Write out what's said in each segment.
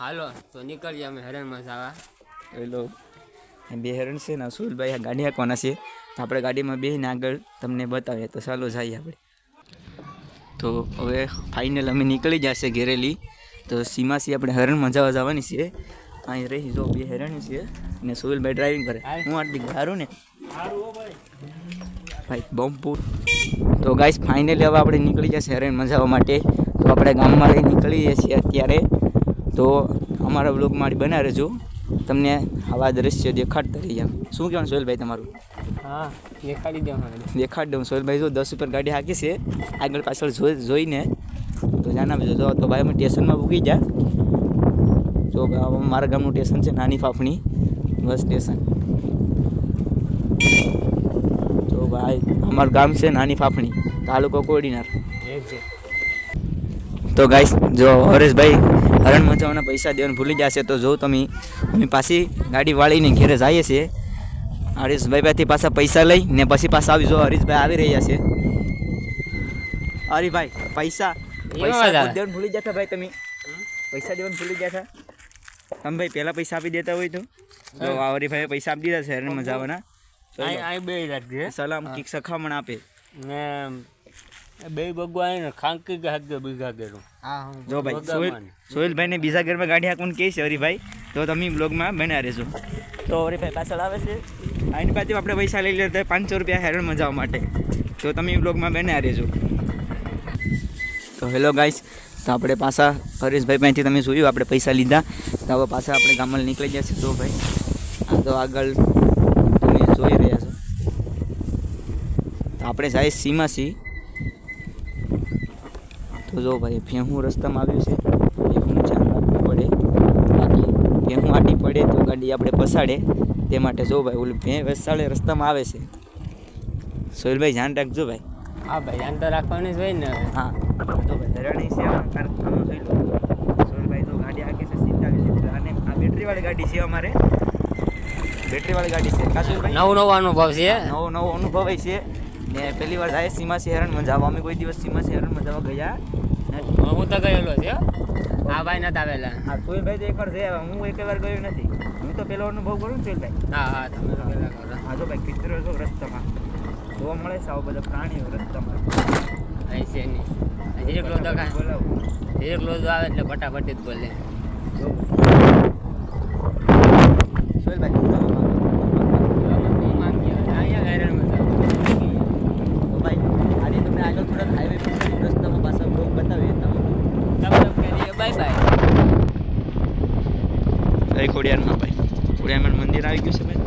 હાલો તો નીકળીએ અમે હેરણમાં જવા હેલો. બે હેરણ છે ને સુલભાઈ આ ગાડી હાંકવાના છે. તો આપણે ગાડીમાં બેસીને આગળ તમને બતાવીએ તો ચાલો જઈએ આપણે. તો હવે ફાઇનલ અમે નીકળી જશે ઘેરેલી. તો સીમાસી આપણે હરણમાં જવા જવાની છે. અહીં રહી જો બે હેરણ છે. ને સુહેલભાઈ ડ્રાઇવિંગ કરે. હું આટલી સારું ને? ભાઈ બમ્પુર તો ગાઈસ ફાઇનલી હવે આપણે નીકળી જશે હેરણ મજાવા માટે. તો આપણે ગામમાં લઈ નીકળીએ છીએ અત્યારે. તો અમારા બ્લોગ મારી બના રહેજો. તમને આવા દ્રશ્ય દેખાડતા રહી એમ. શું કહેવાનું સોહેલભાઈ તમારું? હા દેખાડી દેવાનું દેખાડી દઉં. સોહેલભાઈ જો દસ ઉપર ગાડી હાકી છે. આગળ પાછળ જોઈ જોઈને તો જાના જો તો ભાઈ અમે સ્ટેશનમાં ભૂકી જા તો મારા ગામનું સ્ટેશન છે નાની ફાફણી. Bus station. તો ભાઈ અમારું ગામ છે નાની ફાફણી. તાલુકો કોડીનાર. એક છે. તો ગાઈસ જો હરેશભાઈ હરણ મચાવવાના પૈસા દેવાનું ભૂલી જશે તો જો તમે અમે પાછી ગાડી વાળીને ઘેરે જઈએ છીએ. હરીશભાઈ પાસેથી પાછા પૈસા લઈ ને પછી પાછા આવી જો હરીશભાઈ આવી રહ્યા છે. હરીભાઈ પૈસા પૈસા આવે? દેવાનું ભૂલી જતા ભાઈ તમે? પૈસા દેવાનું ભૂલી જતા? તમે ભાઈ પહેલા પૈસા આપી દેતા હોય તો? જો આ હરીભાઈ પૈસા આપી દીધા છે હરણ અહીં સલામ કીક સખામણ આપે. ને બે ભગવાન ને ખાંકી હાકે બીજા ગેરું હા જો ભાઈ સોહેલ સોહેલભાઈને બીજા ઘરમાં ગાડી હાંકવાનું કહે છે હરીભાઈ. તો તમે બ્લોગમાં બન્યા રહેજો. તો હરીભાઈ પાછળ આવે છે? આની પાછળ આપણે પૈસા લઈ લેતા પાંચસો રૂપિયા હેરણ મજા માટે. તો તમે બ્લોગમાં બન્યા રહેજો. તો હેલો ગાઈસ તો આપણે પાછા હરીશભાઈ પાસેથી તમે જોયું આપણે પૈસા લીધા. તો હવે પાછા આપણે ગામમાં નીકળી ગયા છે તો ભાઈ આ તો આગળ તમે જોઈ રહ્યા છો. તો આપણે જાય સીમાસી. તો જો ભાઈ ભેહું રસ્તામાં આવ્યું છે ભેહુંનું ધ્યાન રાખવું પડે. બાકી ભેહું આટી પડે તો ગાડી આપણે પસાડે. તે માટે જો ભાઈ ઓલું ભે વસાડે રસ્તામાં આવે છે. સોહેલભાઈ ધ્યાન રાખજો ભાઈ. હા ભાઈ ધ્યાન તો રાખવાની જ હોય ને હા. તો ભાઈ ધરણી જોઈ લો સોહેલભાઈ તો ગાડી આગે છે સીતાવી અને આ બેટરીવાળી ગાડી છે અમારે. બેટરીવાળી ગાડી છે. કા સોહેલભાઈ? નવો નવો અનુભવ છે. નવો નવો અનુભવ છે. ને પહેલી વાર જાય સીમાસી હેરણમાં જવા. અમે કોઈ દિવસ સીમાસી હેરણમાં જવા ગયા હું તો ગયેલો છે હો. આ ભાઈ નતા આવેલા. હા સોહેલભાઈ તો એકવાર છે હું એક વાર ગયો નથી. હું તો પેલો અનુભવ કરું ને સોહેલભાઈ. હા હા તમે તો પેલા કરો. હા જો ભાઈ કિચરો છો રસ્તામાં. જોવા મળે છે આવા બધા પ્રાણીઓ રસ્તામાં. અહીં છે નહીં. ધીરે કાંઈ દેખાય બોલાવું. ધીરે ક્લોઝ આવે એટલે ફટાફટ જ બોલે. સોહેલભાઈ શું કરવા માંગો? અહીંયા હેરણમાં જાવ. તો ભાઈ આજે તમને આગળ થોડાક હાઈવે પર રસ્તામાં પાછા બ્લોક બતાવીએ તમે તમે કરીએ બાય બાય જય ખોડિયારમાં ભાઈ. ખોડિયારમાં મંદિર આવી ગયું છે ભાઈ.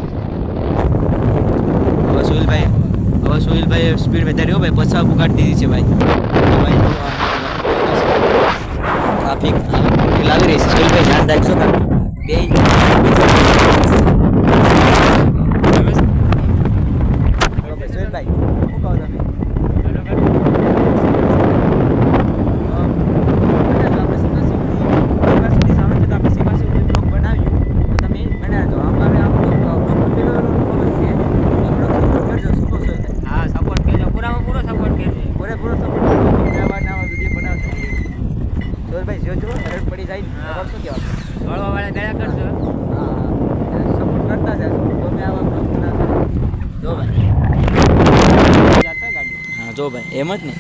હવે સુહિલભાઈ હવે સુહિલભાઈ સ્પીડ વધારી હો ભાઈ. પછા ઉગાડી દીધી છે ભાઈ. ટ્રાફિક લાવી રહી છે. સુહિલભાઈ ધ્યાન રાખશો બે સુહિલભાઈ શું કહો તમે હા સપોર્ટ કરજો પૂરામાં પૂરો સપોર્ટ કરજો મળવા વાળા ગયા કરજો જાતા ગાડી હા જો ભાઈ એમ જ ને?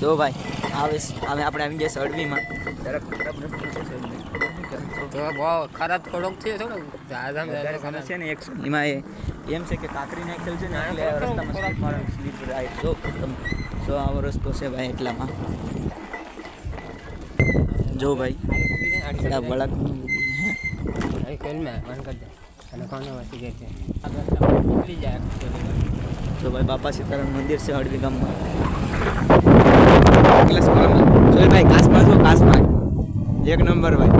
જો ભાઈ આવે હવે આપણે આવી ગયા અડવીમાં જરાક ખરાબ રસ્તો છે સાહેબ. તો બહુ ખરાબ થોડોક છે ને એક એમાં એ એમ છે કે કાકરી નાખેલ છે ને એટલે રસ્તામાં સ્લીપ રાઈટ જો જો આવો રસ્તો છે ભાઈ એટલામાં. જો ભાઈ આગળ જાય જો ભાઈ બાપા સીતારામ મંદિર છે હળવી ગામમાં. ક્લાસ એક નંબર ભાઈ.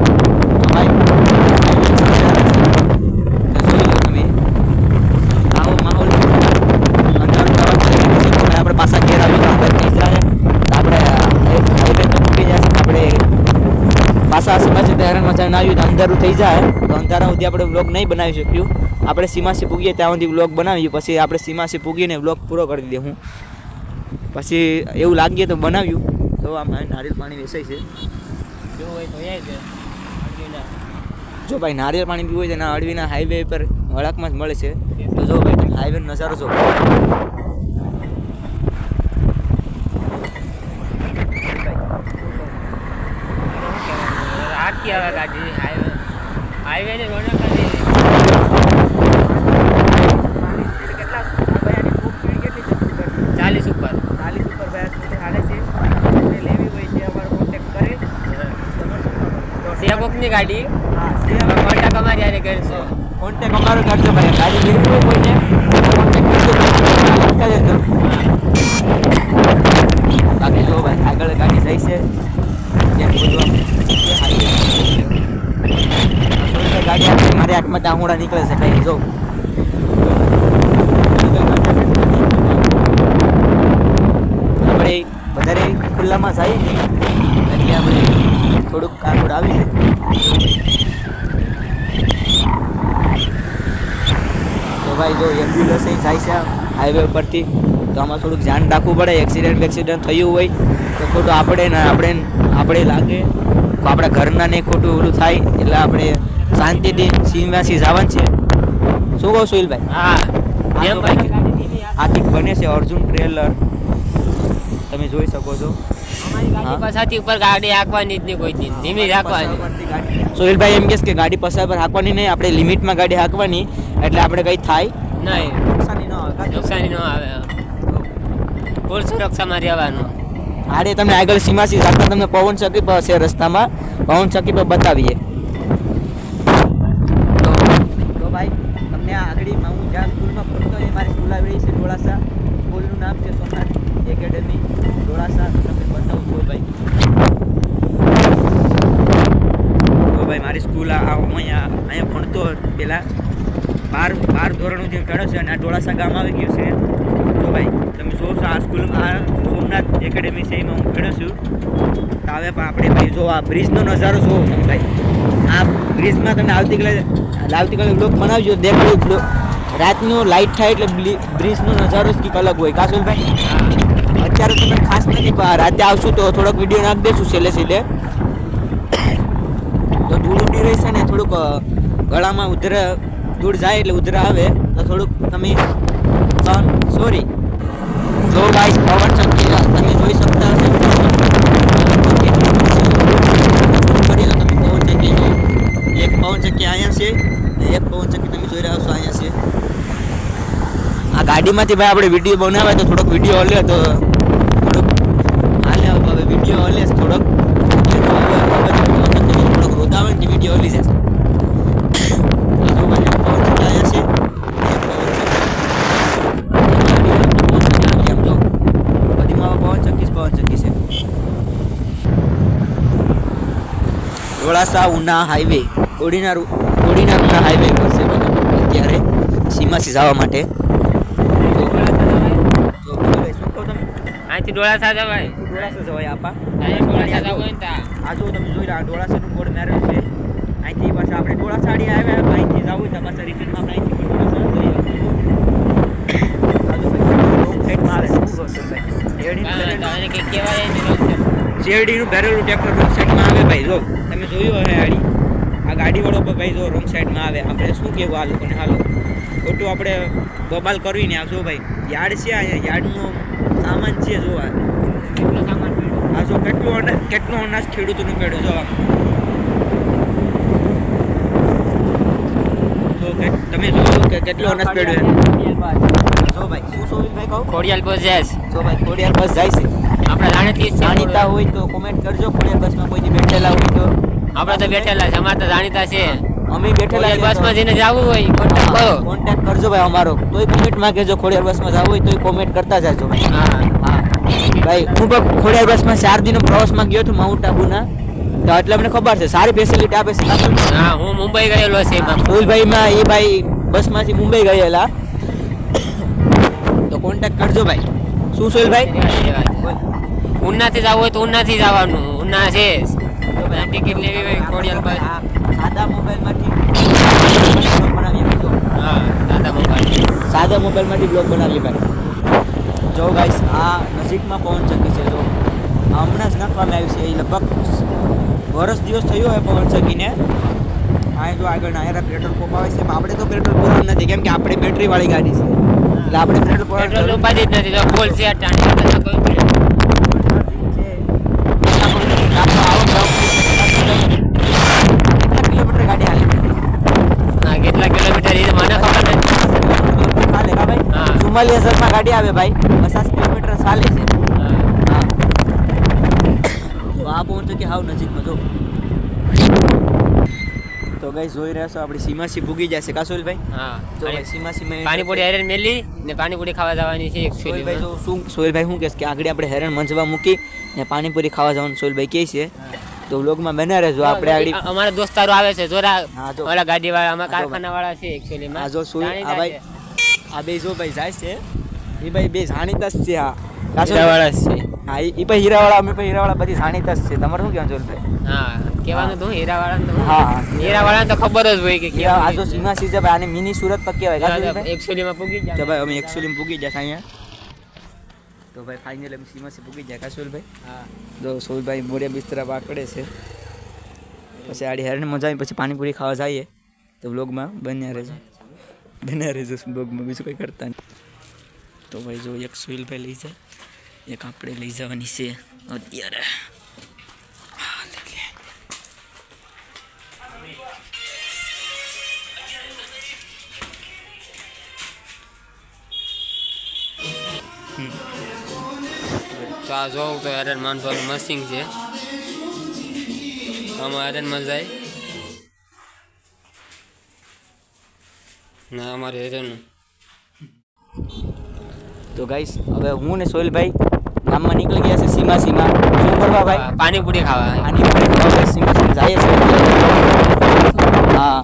મચાવીને આવ્યું તો અંધારું થઈ જાય. તો અંધારા સુધી આપણે બ્લોગ નહીં બનાવી શક્યું. આપણે સીમાસી પૂગીએ ત્યાં સુધી બ્લોગ બનાવ્યું પછી આપણે સીમાસી પૂગીને બ્લોગ પૂરો કરી દઈએ પછી એવું લાગીએ તો બનાવ્યું. તો આમાં નારિયેળ પાણી વેચાય છે. જો હોય તો એ જ જો ભાઈ નારિયેળ પાણી પીવું હોય તો એના અળવીના હાઈવે પર વળાકમાં જ મળે છે. તો જો ભાઈ તમે હાઈવે નજારો જો આખી આવે ગાડી હાઈવે હાઈવે ને રોનક હતી. ચાલીસ ઉપર ચાલીસ ઉપર ભાઈ આ સ્કૂટી હાલે છે આપણે લેવી હોય તે અમારો કોન્ટેક્ટ કરે છે કોકની ગાડી. કોન્ટેક્ટ અમારી હારે કરશો. કોન્ટેક્ટ અમારો કરશો ભાઈ. ગાડી લીધી હોય કોઈને. બાકી જો ભાઈ આગળ ગાડી જાય છે. ગાડી મારી આંખમાં દાહુડા નીકળે છે કઈ જો. આપણે વધારે ખુલ્લામાં જાય એટલે આપણે થોડુંક કાગળ આવી છે તો ભાઈ જો એમ્બ્યુલન્સ જાય છે હાઈવે ઉપરથી તો આમાં થોડુંક ધ્યાન રાખવું પડે. એક્સિડન્ટ એક્સિડન્ટ થયું હોય તો ખોટું આપણે ને આપણે આપણે લાગે. તો આપણા ઘરના ને ખોટું ઓલું થાય એટલે આપણે શાંતિથી સીમવાસી જવાનું છે. શું કહો સુહિલભાઈ હા. ભાઈ? આથી બને છે અર્જુન ટ્રેલર. તમે જોઈ શકો છો. ગાડી પાછાથી ઉપર ગાડી હાંકવાની જ નહીં કોઈ ધીમી રાખવાની. સોહિલભાઈ એમ કહેશે કે ગાડી પસાર પર હાંકવાની નહીં આપણે લિમિટમાં ગાડી હાંકવાની એટલે આપણે કંઈ થાય નહીં. નુકસાની ન આવે. નુકસાની ન આવે ફૂલ સુરક્ષામાં રહેવાનું. આરે તમને આગળ સીમાસી રાખતા તમને પવન ચક્કી પર છે રસ્તામાં. પવન ચક્કી પર બતાવીએ તો તો ભાઈ તમને આ આગળ હું જ્યાં સ્કૂલમાં ભણતો એ મારી સ્કૂલ આવેલી છે ડોળાસા સ્કૂલનું નામ છે સોમનાથ એકેડેમી ડોળાસા તો તમને બતાવું છું ભાઈ તો ભાઈ મારી સ્કૂલ આ આ હું અહીંયા અહીંયા ભણતો પહેલાં બાર બાર ધોરણનું જે ભણ્યો છે અને આ ઢોળાસા ગામ આવી ગયું છે. તો ભાઈ, તમે જોશો આ સ્કૂલ, આ સોમનાથ એકેડેમી છે, એમાં હું ભણ્યો છું. તો હવે પણ આપણે ભાઈ જો આ બ્રિજનો નજારો જોવો તમે ભાઈ. આ બ્રિજમાં તમે આવતીકાલે આવતીકાલે બ્લોક બનાવજો, દેખાડો બ્લોક રાતનું લાઇટ થાય એટલે બ્રિજનો નજારો જ કંઈક અલગ હોય. કાસુલભાઈ અત્યારે તમે ખાસ નથી રાતે આવશું તો થોડોક વીડિયો નાખી દેશું છેલ્લે છેલ્લે. તો ધૂળ ઉડી રહેશે ને થોડુંક ગળામાં ઉધર ધૂળ જાય એટલે ઉધર આવે, તો થોડુંક તમે સોરી જો ગાઈસ પવન શક્તિ તમે જોઈ શકતા હશો એક પવન ચક્કી અહીંયા છે. એક પવન ચક્કી તમે જોઈ રહ્યા અહીંયા છે. આ ગાડીમાંથી ભાઈ આપણે વીડિયો બનાવે તો થોડોક વીડિયો લે તો થોડુંક હાલે હવે વીડિયો હલે છે થોડોક એટલે તો હવે આ બધી પવન ચક્કી થોડોક રોદાવે ને વીડિયો હલી જશે આ જો ભાઈ આ પવન ચક્કી અહીંયા છે એક પવન ચક્કી આમ જો બધીમાં પવન ચક્કી જ પવન ચક્કી છે ડોળાસા ઉના હાઈવે કોડીનાર ઓડીના ઉના હાઈવે પર છે અત્યારે સીમાસી જવા માટે. અહીંથી ડોળા જવાય. ડોળાસા જવાય આપા. અહીંયા ડોળા હોય ને આ જો તમે જોઈ રહ્યા ડોળાસાનું બોર્ડ મારેલું છે. અહીંથી પાછા આપણે ડોળાસા આડી આવ્યા અહીંથી જવું તો પાછા રિટર્નમાં આપણે અહીંથી ડોળાસા જઈ આવે. શેરડીનું ટ્રેક્ટર સાઈડમાં આવે ભાઈ જો. જોયું હવે ગાડી આ ગાડીવાળો પણ ભાઈ જો રોંગ સાઈડમાં આવે. આપણે શું કહેવું આ લોકોને? હાલો. ખોટું આપણે બબાલ કરવી ને આ જો ભાઈ. યાર્ડ છે અહીંયા. યાર્ડનો સામાન છે જો આ. કેટલો સામાન આ જો કેટલું અનાજ કેટલું અનાજ ખેડૂતોનું પડ્યું જો આ. તો તમે જોયું કે કેટલો અનાજ પેડો જો ભાઈ શું સોહિલભાઈ કહું? ખોડિયાલ બસ જો ભાઈ ખોડિયાર બસ જાય છે. આપણે જાણીતી જાણીતા હોય તો કોમેન્ટ કરજો. ખોડિયાર બસમાં કોઈ દી બેઠેલા હોય તો આપણે તો બેઠેલા છે અમારે તો જાણીતા છે અમે બેઠેલા બસમાં જઈને જવું હોય કોન્ટેક્ટ કરો. કોન્ટેક્ટ કરજો ભાઈ અમારો. તોય કોમેન્ટમાં કહેજો ખોડિયાર બસમાં જવું હોય તોય કોમેન્ટ કરતા જાજો. ભાઈ હા. હા. ભાઈ હું પણ ખોડિયાર બસમાં ચાર દિનનો પ્રવાસમાં ગયો હતો માઉન્ટ આબુના. તો એટલે મને ખબર છે સારી ફેસિલિટી આપે છે. હા હું મુંબઈ ગયેલો છે ફૂલભાઈમાં એ ભાઈ બસમાંથી મુંબઈ ગયેલા. તો કોન્ટેક્ટ કરજો ભાઈ. શું સોહિલભાઈ? ઉનાથી જવું હોય તો ઉનાથી જવાનું. ઉના છે ટિકિટ લેવી હોય કોડિયલ પર સાદા મોબાઈલમાંથી બ્લોગ બનાવીએ ભાઈ હા સાદા મોબાઈલ સાદા મોબાઈલમાંથી બ્લોગ બનાવીએ ભાઈ. જો ગાઈસ આ નજીકમાં પવન ચક્કી છે જો. હમણાં જ નાખવામાં આવ્યું છે એ લગભગ વરસ દિવસ થયો હોય પવન ચક્કીને. આ જો આગળ નાયરા પેટ્રોલ પંપ આવે છે પણ આપણે તો પેટ્રોલ પંપ નથી કેમ કે આપણે બેટરી વાળી ગાડી છે. એટલે આપણે પેટ્રોલ પેટ્રોલ ઉપાધિ જ નથી તો ફૂલ છે કોઈ problem કિલોમીટર ગાડી હાલે હા કેટલા કિલોમીટર એ તો મને ખબર નથી હાલે કા ચુમ્માલીસ ગાડી આવે ભાઈ. પચાસ કિલોમીટર ચાલે છે. આ પહોંચે કે હાવ નજીકમાં જો. તો ગઈ જોઈ રહ્યા છો આપણી સીમાસી ભૂગી જશે. કાસોલ ભાઈ હા. તો ભાઈ સીમાસી મેં પાણીપુરી હેરણ મેલી ને પાણીપુરી ખાવા જવાની છે સોહેલભાઈ જો શું સોહેલભાઈ શું કહેશ કે આગળ આપણે હેરણ મંજવા મૂકી ને પાણીપુરી ખાવા જવાનું સોહેલભાઈ કહે છે. તો વ્લોગમાં બન્યા રહેજો આપણે આગળ અમારા દોસ્તારો આવે છે જોરા હા, જો. ઓલા ગાડી વાળા અમારા કારખાના વાળા છે એકચ્યુઅલી આ જો સોહેલ આ ભાઈ. આ બે જો ભાઈ જાય છે. એ ભાઈ બે જાણીતા જ છે હા હીરાવાળા છે. હા એ ભાઈ હીરાવાળા અમે ભાઈ હીરાવાળા બધી જાણીતા જ છે. તમારે શું કહેવાનું સોહેલભાઈ હા કહેવાનું તો હીરાવાળા તો હા, હીરાવાળા તો ખબર જ હોય કે આ જો સીમાસી સીજે ભાઈ આને મિની સુરત પર કહેવાય. એકચ્યુઅલી માં પૂગી તો ભાઈ અમે એકચ્યુઅલી પૂગી જશે અહીંયા. તો ભાઈ ફાઇનલ અમે સીમાસી પૂગી જાય કાસોલભાઈ હા. જો સોલભાઈ મોરિયા બિસ્તરા પાકડે છે. પછી આડી હેરણ મજા આવી પછી પાણીપુરી ખાવા જઈએ. તો બ્લોગમાં બન્યા રહેજો. બન્યા રહેજો બ્લોગમાં બીજું કંઈ કરતા નહીં. તો ભાઈ જો એક સોહિલભાઈ લઈ જાય, એક આપણે લઈ જવાની છે અત્યારે. તો આ જોઉં તો આરન માણસોનું મસ્તિંગ છે. આમાં હેરનમાં જાય. ના અમારે હેરન તો ગાઈસ હવે હું ને સોહિલભાઈ ગામમાં નીકળી ગયા છે સીમા સીમા. શું કરવા ભાઈ? પાણીપુરી ખાવા. પાણીપુરી ખાવા સીમા સીમા. જઈએ છે હા.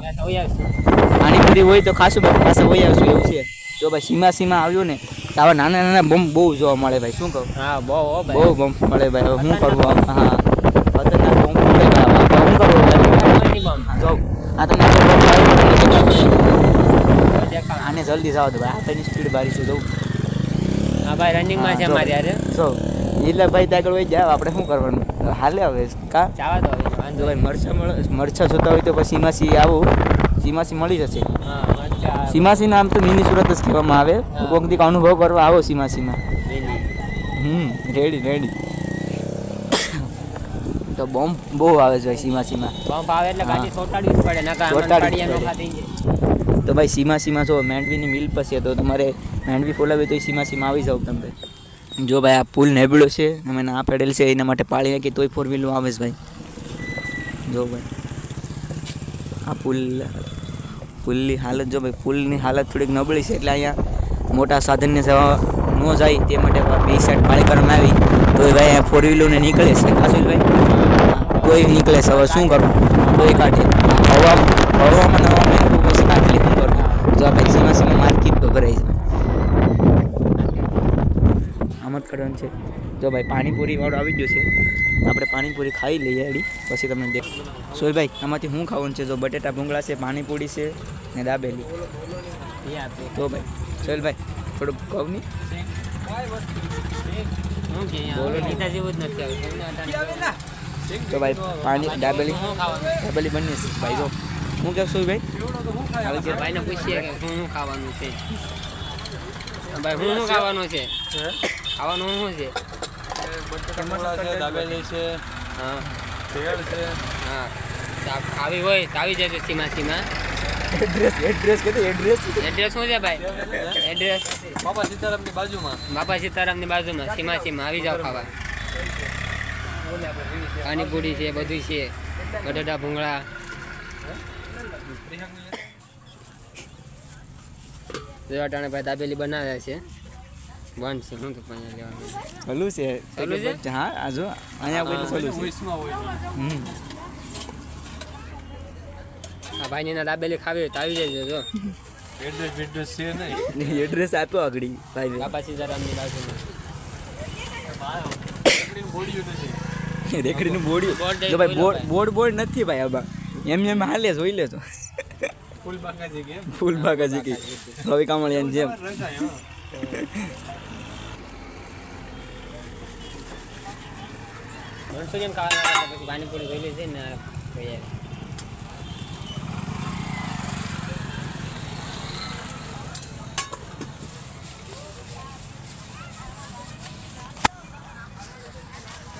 પાણીપુરી હોય તો ખાસું બધું પાસે હોય આવશું એવું છે. જો ભાઈ સીમા સીમા આવ્યું ને તો આવા નાના નાના બમ બહુ જોવા મળે ભાઈ. શું કહું? હા બહુ બહુ બમ મળે ભાઈ. હવે શું કરવું હા. ખતરનાક બમ મળે ભાઈ. શું કરવું ભાઈ હા, આ તમને તો બોમ્બ આવ્યો. આને જલ્દી જાવ તો ભાઈ. આ ભાઈની સ્પીડ બારી છું જવું હા ભાઈ રનિંગમાં છે મારી યારે જો. એટલે ભાઈ ત્યાં આગળ જાય આપણે શું કરવાનું? હાલે હવે કા? ચાવા તો હવે વાંધો ભાઈ મરચા મરચા જોતા હોય તો પછી સીમાસી આવું. સીમાસી મળી જશે. સીમાસી નામ તો મિની સુરત જ કહેવામાં આવે. કોઈક દીક અનુભવ કરવા આવો સીમાસીમાં. હમ રેડી રેડી તો બોમ્બ બહુ આવે છે ભાઈ સીમાસીમાં. બોમ્બ આવે એટલે ગાડી ચોટાડવી જ પડે નકા આમાં ચોંટાડવી જ પડે. તો ભાઈ સીમાસીમાં જો મેંડવીની મિલ પછી તો તમારે મેંડવી ફોલાવી તો એ સીમાસીમાં આવી જાવ તમે. જો ભાઈ આ પુલ નેબળો છે, અમે ના પેડેલ છે, એના માટે પાળી નાખી તોય ફોર વ્હીલો આવે છે ભાઈ. જો ભાઈ, આ પુલ, પુલની હાલત જો ભાઈ, પુલની હાલત થોડીક નબળી છે, એટલે અહીંયા મોટા સાધનને જવા ન જાય તે માટે બે સાઈડ પાળી કરવામાં આવી. તો ભાઈ આ ફોર વ્હીલોને નીકળે છે કાશુલભાઈ ભાઈ તોય નીકળે છે, હવે શું કરવું તોય કાઢે. હવા હવામાં નવામાં એવું પછી કાઢી શું કરવું જો આ ભાઈ સીમા સીમા માર્કેટ તો ભરાય છે આમ કરવાનું છે. જો ભાઈ પાણીપુરી વાળો આવી ગયો છે. આપણે પાણીપુરી ખાઈ લઈએ એડી પછી તમને દેખ સોયભાઈ આમાંથી શું ખાવાનું છે? જો બટેટા ભૂંગળા છે પાણીપુરી છે ને દાબેલી. એ આપે. તો ભાઈ સોલભાઈ થોડુંક કહું નહીં. તો ભાઈ પાણી દાબેલી દાબેલી બની છે ભાઈ જો. હું કેવું છું આવી છે. ભાઈને પૂછીએ કે શું શું ખાવાનું છે? ભાઈ શું શું ખાવાનું છે? ખાવાનું શું છે? દાબેલી છે હા. ભેળ છે. હા. આવી હોય તો આવી જજો સીમા સીમા. એડ્રેસ એડ્રેસ કે એડ્રેસ એડ્રેસ શું છે ભાઈ? એડ્રેસ બાપા સીતારામની બાજુમાં. બાપા સીતારામની બાજુમાં સીમા સીમા. આવી જાઓ ખાવા. પાણીપુરી છે બધું છે. બટાટા ભૂંગળા. જોવા ટાણે ભાઈ દાબેલી બનાવ્યા છે. બંધ છે શું લેવાનું? છે. છે? હા આ જો અહીંયા કોઈ છે. હોય. હમ. આ ભાઈને ના દાબેલી ખાવી હોય તો આવી જજો જો. એડ્રેસ બેડ્રેસ છે નહીં. એડ્રેસ આપ્યો આગળ ભાઈ બાપા સીતારામની બાજુમાં. રેકડીનું બોર્ડ જો ભાઈ બોર્ડ બોર્ડ બોર્ડ નથી ભાઈ આબા એમ એમ હાલે જોઈ લેજો. ફૂલ બાકાજી કે ફૂલ ભાગાજી કે. રવિ કામળિયાની જેમ મનસુરિયન ખાવા પછી પાણીપુરી વેલી છે ને ભાઈ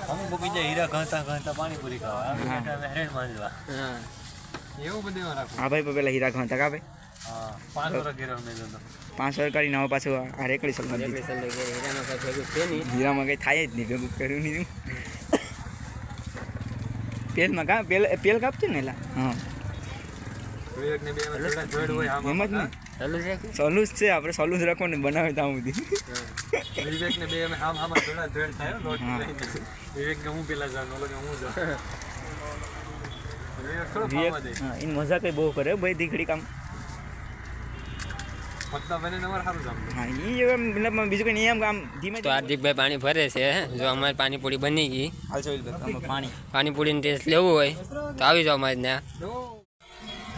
અમુક બીજા હીરા ઘણતા ઘણતા પાણીપુરી ખાવા. હેરેડ એવું બધું રાખો હા. ભાઈ પેલા હીરા ઘણતા કા ભાઈ? હા પાંચ વર્ષ હીરા મેં પાંચ વાર કરીને પાછું આ કરી શકું રેકડી હીરામાં કઈ થાય જ નહીં ભેગું કર્યું નહીં. પેલમાં કા પેલ પેલ કાપશે ને એલા? હા. ને એમ જ ને. છે કે સોલું જ છે આપણે સોલું જ રાખવાનું બનાવે ત્યાં સુધી વિવેક ને બે અમે આમ આમ થોડા જોડ થાય લોટ વિવેક કે હું પેલા જાઉં ઓલો હું જાઉં. વિવેક થોડો વિવેક ફાવા દે. હા એની મજા કઈ બહુ કરે ભાઈ દીકરી કામ મતલબ એને તમારે સારું જામ હા એ એમ મતલબ બીજું કંઈ નહીં એમ આમ ધીમે તો હાર્દિકભાઈ પાણી ભરે છે જો અમારે પાણીપુરી બની ગઈ. હાલ સોહિલભાઈ પાણી. પાણીપુરીનો ટેસ્ટ લેવું હોય તો આવી જાઓ અમારે ત્યાં.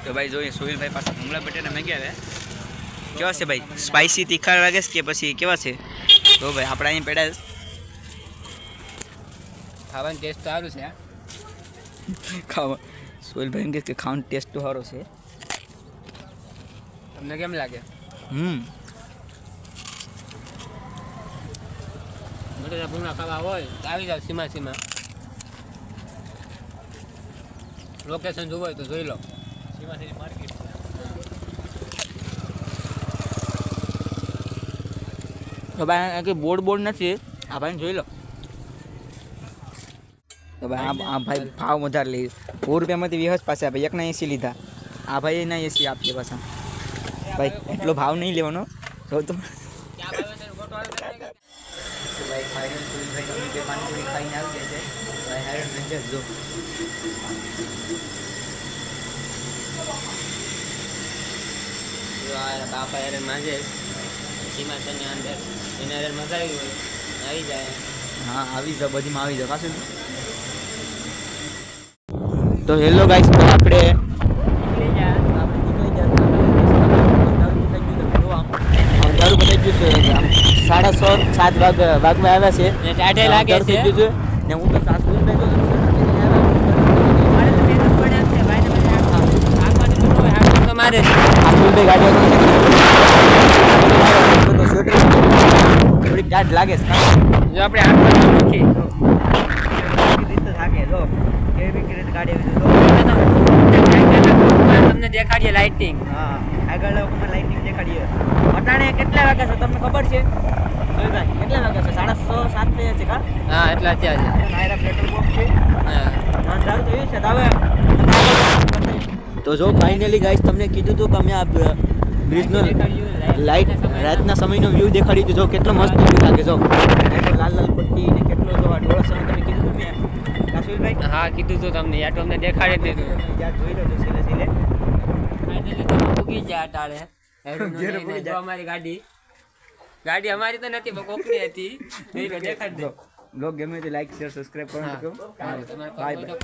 તો ભાઈ જોઈએ સુહિલભાઈ પાસે હુમલા બટેટા મેગ્યા ગયા કેવા છે ભાઈ? સ્પાઇસી તીખા લાગે છે કે પછી કેવા છે? તો ભાઈ આપણે અહીં પેડા ખાવાનો ટેસ્ટ તો સારું છે ખાવા. સોહિલભાઈ એમ કે ખાવાનો ટેસ્ટ તો સારો છે. તમને કેમ લાગે? હમ. બટેટા ભૂંગળા ખાવા હોય તો આવી જાઓ સીમા સીમા. લોકેશન જોવું હોય તો જોઈ લો. માર્કેટ તો ભાઈ કંઈ બોર્ડ બોર્ડ નથી? આ ભાઈને જોઈ લો. તો ભાઈ આ ભાઈ ભાવ વધારે લે સો રૂપિયામાંથી વ્યવસ્થ પાસે આપે એકના એસી લીધા. આ ભાઈ એના એસી આપીએ પાછા. ભાઈ, એટલો ભાવ નહીં લેવાનો. તો તો છે બાપા હેરણ માંજે સીમા તને અંદર એને હેરણ મજા હોય આવી જાય હા આવી જાવ બધીમાં આવી જાવ પાછું તો હેલો ગાઈસ તો આપણે અંધારું બતાવી ગયું છે આમ સાડા છ સાત વાગ વાગમાં આવ્યા છે. ટાઢે લાગે છે. ને હું તો સાસુ તો મારે. સાસુ ગાડી થોડીક ટાઢ લાગે છે. જો આપણે હાથમાં મૂકી રીતે થાકે જો. કેવી રીતે ગાડી તમને દેખાડીએ લાઇટિંગ હા. આગળ લાઇટિંગ દેખાડીએ. અટાણે કેટલા વાગ્યા છે તમને ખબર છે? કેટલા વાગ્યા છે? સાડા છ સાત થયા છે કા હા એટલા ત્યાં છે. નાયરા પેટ્રોલ પંપ છે. હા. અંધારું થયું છે તો હવે તો જો ફાઇનલી ગાઈસ તમને કીધું હતું કે અમે આ બ્રિજનો લાઈટ રાતના સમયનો વ્યૂ દેખાડી દીધો. કેટલો મસ્ત વ્યૂ લાગે જો. લાલ લાલ પટ્ટી ને કેટલો જો આ ડોળા સમય તમે કીધું હતું મેં કાશુલભાઈ હા કીધું તું તમને યાર તો અમને દેખાડી દીધું. યાર જોઈ લો છો સીલે સીલે ફાઇનલી તમે ઉગી જાય ટાળે. અમારી ગાડી. ગાડી અમારી તો નથી પણ કોકની હતી. લોક દો. ગમે તે લાઈક શેર સબસ્ક્રાઇબ તમારે બાય